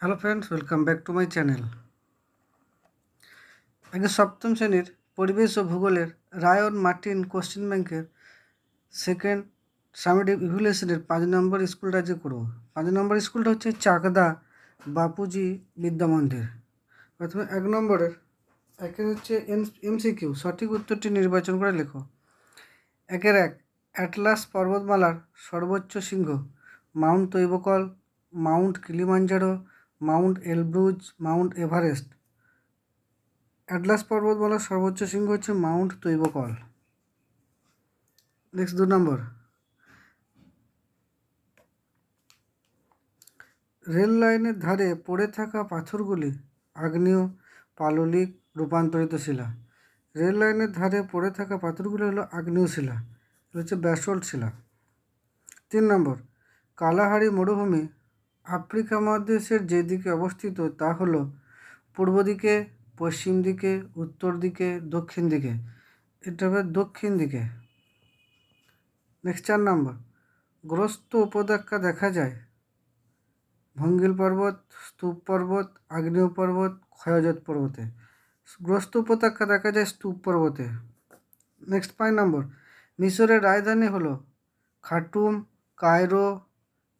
Hello friends, welcome back to my channel. আগে সপ্তম শ্রেণির পরিবেশ ও ভূগোলের রায়ন মার্টিন কোশ্চেন ব্যাংকের সেকেন্ড সামেটিভ ইভ্যালুয়েশনের পাঁচ নম্বর স্কুলটা যে করব। পাঁচ নম্বর স্কুলটা হচ্ছে চাকদা বাপুজি বিদ্যা মন্দির প্রথমে এক নম্বরের একের হচ্ছে এম, এমসিকিউ, সঠিক উত্তরটি নির্বাচন করে লেখো। একের এক, অ্যাটলাস পর্বতমালার সর্বোচ্চ শৃঙ্গ, Mount Toubkal, Mount Kilimanjaro Mount Elbrus, Mount Everest. Atlas পর্বতমালার সর্বোচ্চ শৃঙ্গ হচ্ছে মাউন্ট তৈবকল। নেক্সট দু নম্বর। রেল লাইনের ধারে পড়ে থাকা পাথরগুলি আগ্নেয়, পাললিক, রূপান্তরিত শিলা। রেল লাইনের ধারে পড়ে থাকা পাথরগুলি হলো আগ্নেয় শিলা হচ্ছে ব্যাসল্ট শিলা। তিন নম্বর। কালাহারি মরুভূমি আফ্রিকা মহাদেশের যেদিকে অবস্থিত তা হল পূর্ব দিকে, পশ্চিম দিকে, উত্তর দিকে, দক্ষিণ দিকে। এটা হবে দক্ষিণ দিকে। নেক্সট চার নম্বর। গ্রস্ত উপত্যকা দেখা যায়। ভঙ্গিল পর্বত, স্তূপ পর্বত, আগ্নেয় পর্বত, ক্ষয়জত পর্বতে। গ্রস্ত উপত্যকা দেখা যায় স্তূপ পর্বতে। নেক্সট পাঁচ নম্বর। মিশরের রাজধানী হলো খাটুম, কায়রো,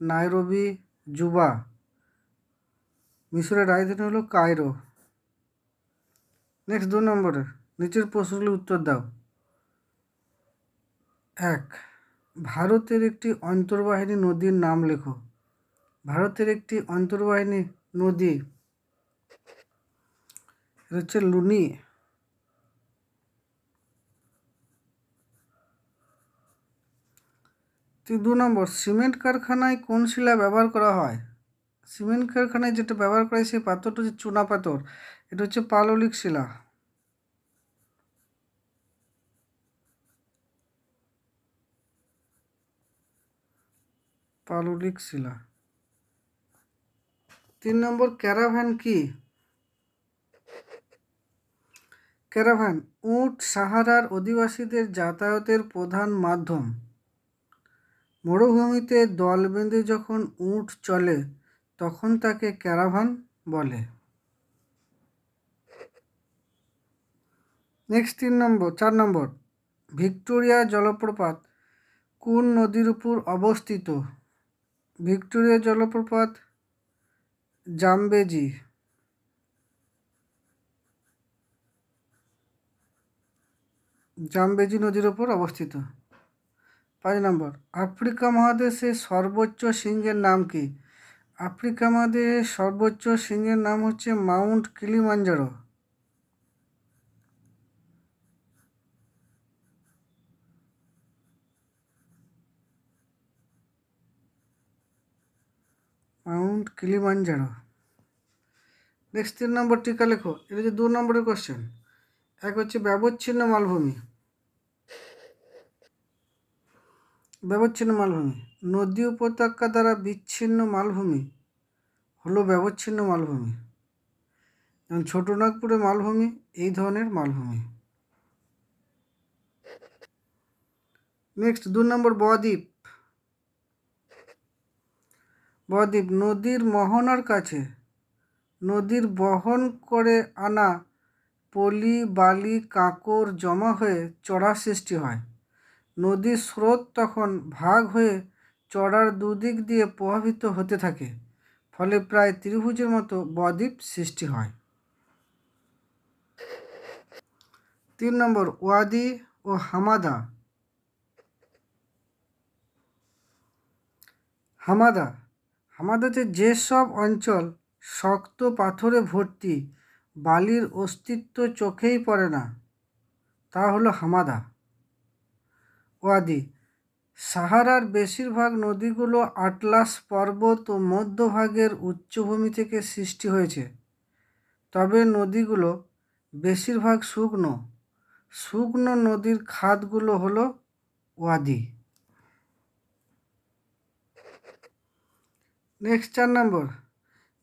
নাইরোবি জুবা মিশরের রাজধানী হলো কায়রো। নেক্সট দু নম্বরে। নিচের প্রশ্নগুলি উত্তর দাও। এক, ভারতের একটি অন্তর্বাহিনী নদীর নাম লেখো। ভারতের একটি অন্তর্বাহিনী নদী হচ্ছে লুনি তিন দু নম্বর, সিমেন্ট কারখানায় কোন শিলা ব্যবহার করা হয়? সিমেন্ট কারখানায় যেটা ব্যবহার করা হয়, সেই পাথরটা হচ্ছে চুনা পাথর। এটা হচ্ছে পাললিক শিলা। পাললিক শিলা। তিন নম্বর, ক্যারাভ্যান কি? ক্যারাভ্যান, উট সাহারার অধিবাসীদের যাতায়াতের প্রধান মাধ্যম। মরুভূমিতে দল বেঁধে যখন উট চলে, তখন তাকে ক্যারাভান বলে। নেক্সট তিন নম্বর, চার নম্বর। ভিক্টোরিয়া জলপ্রপাত কোন নদীর উপর অবস্থিত? ভিক্টোরিয়া জলপ্রপাত জামবেজি। জামবেজি নদীর উপর অবস্থিত। পাঁচ নম্বর, আফ্রিকা মহাদেশে সর্বোচ্চ সিংহের নাম কি? আফ্রিকা মহাদেশের সর্বোচ্চ সিংহের নাম হচ্ছে Mount Kilimanjaro. Mount Kilimanjaro. Next তিন নম্বর টিকা লেখো। এটা হচ্ছে দু নম্বরের কোশ্চেন এক হচ্ছে ব্যবচ্ছিন্ন মালভূমি। ব্যবচ্ছিন্ন মালভূমি। নদী উপত্যকা দ্বারা বিচ্ছিন্ন মালভূমি হলো ব্যবচ্ছিন্ন মালভূমি। যেমন ছোটনাগপুরে মালভূমি, এই ধরনের মালভূমি। নেক্সট দু নম্বর, বদ্বীপ। বদ্বীপ, নদীর মোহনার কাছে। নদীর বহন করে আনা পলি, বালি কাঁকড় জমা হয়ে চড়া সৃষ্টি হয়। নদীর স্রোত তখন ভাগ হয়ে চড়ার দুদিক দিয়ে প্রভাবিত হতে থাকে, ফলে প্রায় ত্রিভুজের মতো বদ্বীপ সৃষ্টি হয়। তিন নম্বর, ওয়াদি ও হামাদা। হামাদা, হামাদাতে যেসব অঞ্চল শক্ত পাথরে ভর্তি, বালির অস্তিত্ব চোখেই পড়ে না, তা হলো হামাদা। ওয়াদি সাহারার বেশিরভাগ নদীগুলো আটলাস পর্বত ও মধ্যভাগের উচ্চভূমি থেকে সৃষ্টি হয়েছে। তবে নদীগুলো বেশিরভাগ শুকনো। শুকনো নদীর খাতগুলো হলো ওয়াদি নেক্সট চার নম্বর।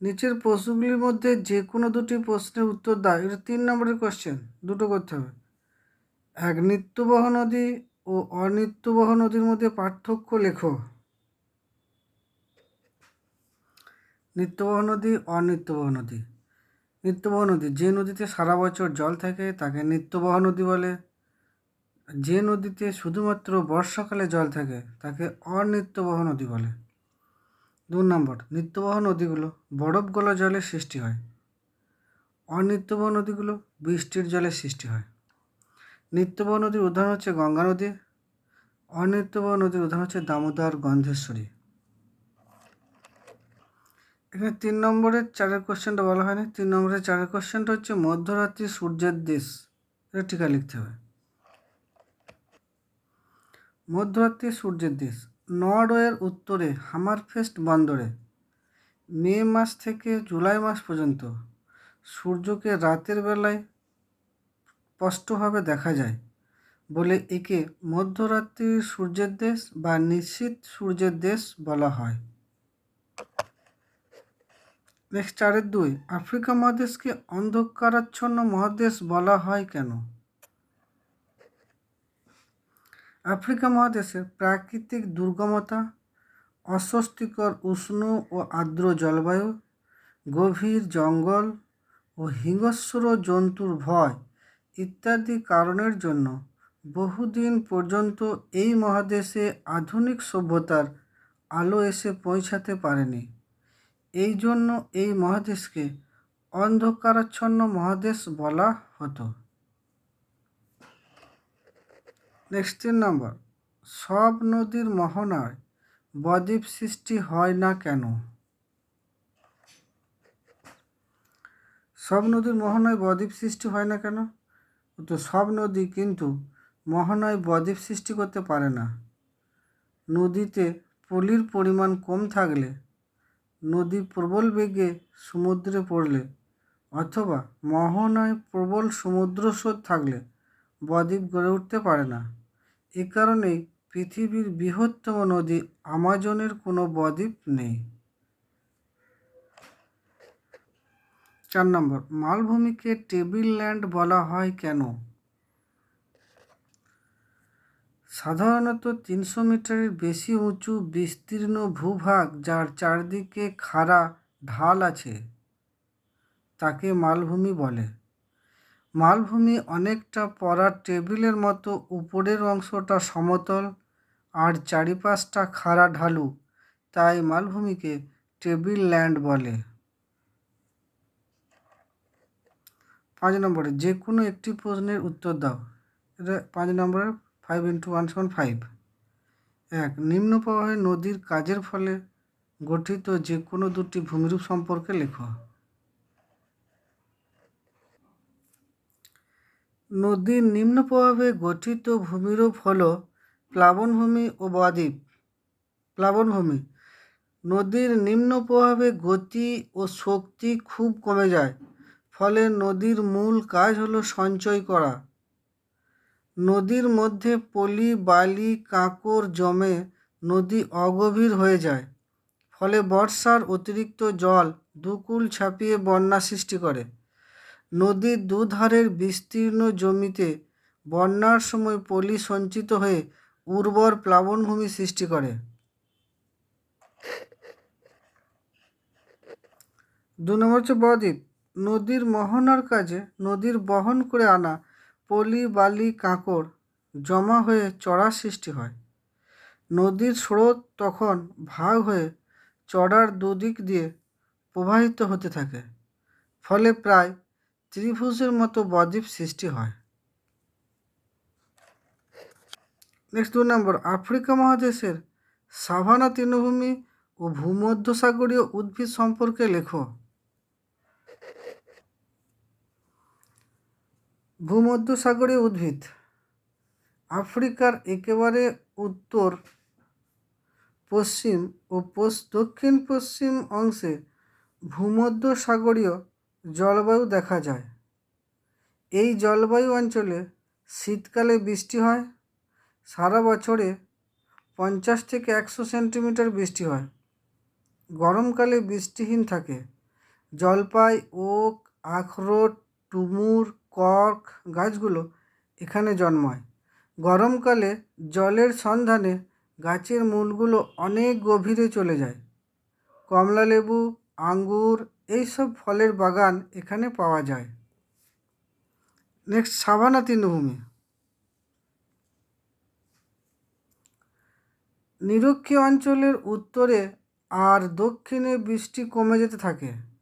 নিচের প্রশ্নগুলির মধ্যে যে কোনো দুটি প্রশ্নের উত্তর দাও। এটা তিন নম্বরের কোশ্চেন দুটো করতে হবে। এক নিত্যবহ নদী ও অনিত্যবহ নদীর মধ্যে পার্থক্য লেখো। নিত্যবহ নদী অনিত্যবহ নদী। নিত্যবহ নদী, যে নদীতে সারা বছর জল থাকে তাকে নিত্যবহ নদী বলে। যে নদীতে শুধুমাত্র বর্ষাকালে জল থাকে তাকে অনিত্যবহ নদী বলে। দু নম্বর নিত্যবহ নদীগুলো বরফ গলা জলে সৃষ্টি হয়। অনিত্যবহ নদীগুলো বৃষ্টির জলে সৃষ্টি হয়। নিত্যবহ নদীর উদাহরণ হচ্ছে গঙ্গা নদী। অনিত্যবহ নদীর উদাহরণ হচ্ছে দামোদর গন্ধেশ্বরী। এখানে তিন নম্বরের চারের কোশ্চেনটা বলা হয়নি। তিন নম্বরের চারের কোশ্চেনটা হচ্ছে মধ্যরাত্রি সূর্যের দেশ। এটা টিকা লিখতে হবে। মধ্যরাত্রি সূর্যের দেশ। নরওয়ের উত্তরে হামারফেস্ট বন্দরে মে মাস থেকে জুলাই মাস পর্যন্ত সূর্যকে রাতের বেলায় স্পষ্টভাবে দেখা যায় বলে একে মধ্যরাত্রির সূর্যের দেশ বা নিশ্চিত সূর্যের দেশ বলা হয়। নেক্সট চারের দুই, আফ্রিকা মহাদেশকে অন্ধকারাচ্ছন্ন মহাদেশ বলা হয় কেন? আফ্রিকা মহাদেশের প্রাকৃতিক দুর্গমতা, অস্বস্তিকর উষ্ণ ও আর্দ্র জলবায়ু, গভীর জঙ্গল ও হিংস্র জন্তুর ভয় ইত্যাদি কারণের জন্য বহুদিন পর্যন্ত এই মহাদেশে আধুনিক সভ্যতার আলো এসে পৌঁছাতে পারেনি। এই জন্য এই মহাদেশকে অন্ধকারাচ্ছন্ন মহাদেশ বলা হতো। নেক্সট তিন নম্বর, সব নদীর মোহনায় বদ্বীপ সৃষ্টি হয় না কেন? সব নদীর মোহনায় বদ্বীপ সৃষ্টি হয় না কেন? তো সব নদী কিন্তু মোহনায় বদ্বীপ সৃষ্টি করতে পারে না। নদীতে পলির পরিমাণ কম থাকলে, নদী প্রবল বেগে সমুদ্রে পড়লে অথবা মোহনায় প্রবল সমুদ্র স্রোত থাকলে বদ্বীপ গড়ে উঠতে পারে না। এ কারণেই পৃথিবীর বৃহত্তম নদী আমাজনের কোনো বদ্বীপ নেই। চার নম্বর, মালভূমিকে টেবিল ল্যান্ড বলা হয় কেন? সাধারণত তিনশো মিটারের বেশি উঁচু, বিস্তীর্ণ ভূভাগ যার চারদিকে খাড়া ঢাল আছে, তাকে মালভূমি বলে। মালভূমি অনেকটা পড়ার টেবিলের মতো উপরের অংশটা সমতল আর চারিপাশটা খাড়া ঢালু, তাই মালভূমিকে টেবিল ল্যান্ড বলে। পাঁচ নম্বরে যে কোনো একটি প্রশ্নের উত্তর দাও। এটা পাঁচ নম্বরে ফাইভ ইন্টু ওয়ান সমান ফাইভ এক, নিম্ন প্রবাহে নদীর কাজের ফলে গঠিত যে কোনো দুটি ভূমিরূপ সম্পর্কে লেখো। নদীর নিম্ন প্রভাবে গঠিত ভূমিরূপ হল প্লাবনভূমি ও বদ্বীপ। প্লাবনভূমি, নদীর নিম্ন প্রভাবে গতি ও শক্তি খুব কমে যায়। ফলে নদীর মূল কাজ হলো সঞ্চয় করা। নদীর মধ্যে পলি, বালি কাঁকড় জমে নদী অগভীর হয়ে যায়, ফলে বর্ষার অতিরিক্ত জল দুকুল ছাপিয়ে বন্যা সৃষ্টি করে। নদীর দুধারের বিস্তীর্ণ জমিতে বন্যার সময় পলি সঞ্চিত হয়ে উর্বর প্লাবনভূমি সৃষ্টি করে। দু নম্বর হচ্ছে বদ্বীপ। নদীর মোহনার কাজে নদীর বহন করে আনা পলি, বালি, কাঁকড় জমা হয়ে চড়ার সৃষ্টি হয়। নদীর স্রোত তখন ভাগ হয়ে চড়ার দুদিক দিয়ে প্রবাহিত হতে থাকে, ফলে প্রায় ত্রিভুজের মতো বদ্বীপ সৃষ্টি হয়। নেক্সট দু নম্বর, আফ্রিকা মহাদেশের সাভানা তৃণভূমি ও ভূমধ্যসাগরীয় উদ্ভিদ সম্পর্কে লেখো। ভূমধ্যসাগরীয় উদ্ভিদ। আফ্রিকার একেবারে উত্তর, পশ্চিম ও দক্ষিণ পশ্চিম অংশে ভূমধ্যসাগরীয় জলবায়ু দেখা যায়। এই জলবায়ু অঞ্চলে শীতকালে বৃষ্টি হয়। সারা বছরে পঞ্চাশ থেকে একশো সেন্টিমিটার বৃষ্টি হয়। গরমকালে বৃষ্টিহীন থাকে। জলপাই, ওক, আখরোট, টুমুর কর্ক গাছগুলো এখানে জন্মায়। গরমকালে জলের সন্ধানে গাছের মূলগুলো অনেক গভীরে চলে যায়। কমলা লেবু আঙ্গুর এইসব ফলের বাগান এখানে পাওয়া যায়। নেক্সট, সাবানা তৃণভূমি। নিরক্ষীয় অঞ্চলের উত্তরে আর দক্ষিণে বৃষ্টি কমে যেতে থাকে।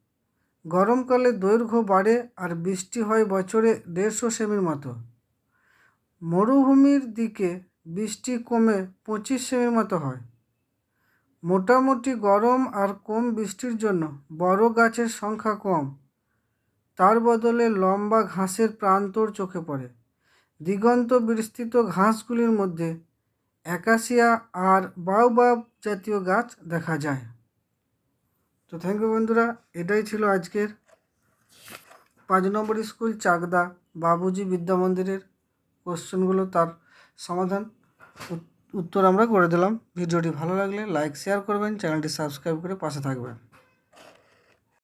গরমকালে দৈর্ঘ্য বাড়ে আর বৃষ্টি হয় বছরে দেড়শো সেমির মতো। মরুভূমির দিকে বৃষ্টি কমে পঁচিশ সেমির মতো হয়। মোটামুটি গরম আর কম বৃষ্টির জন্য বড় গাছের সংখ্যা কম। তার বদলে লম্বা ঘাসের প্রান্তর চোখে পড়ে। দিগন্ত বিস্তৃত ঘাসগুলির মধ্যে অ্যাকাসিয়া আর বাউবাব জাতীয় গাছ দেখা যায়। তো থ্যাংক ইউ বন্ধুরা, এটাই ছিল আজকের পাঁচ নম্বর স্কুল চাকদা বাবুজি বিদ্যা মন্দিরের কোশ্চেনগুলো তার সমাধান। উত- উত্তর আমরা করে দিলাম। ভিডিওটি ভালো লাগলে লাইক শেয়ার করবেন চ্যানেলটি সাবস্ক্রাইব করে পাশে থাকবেন।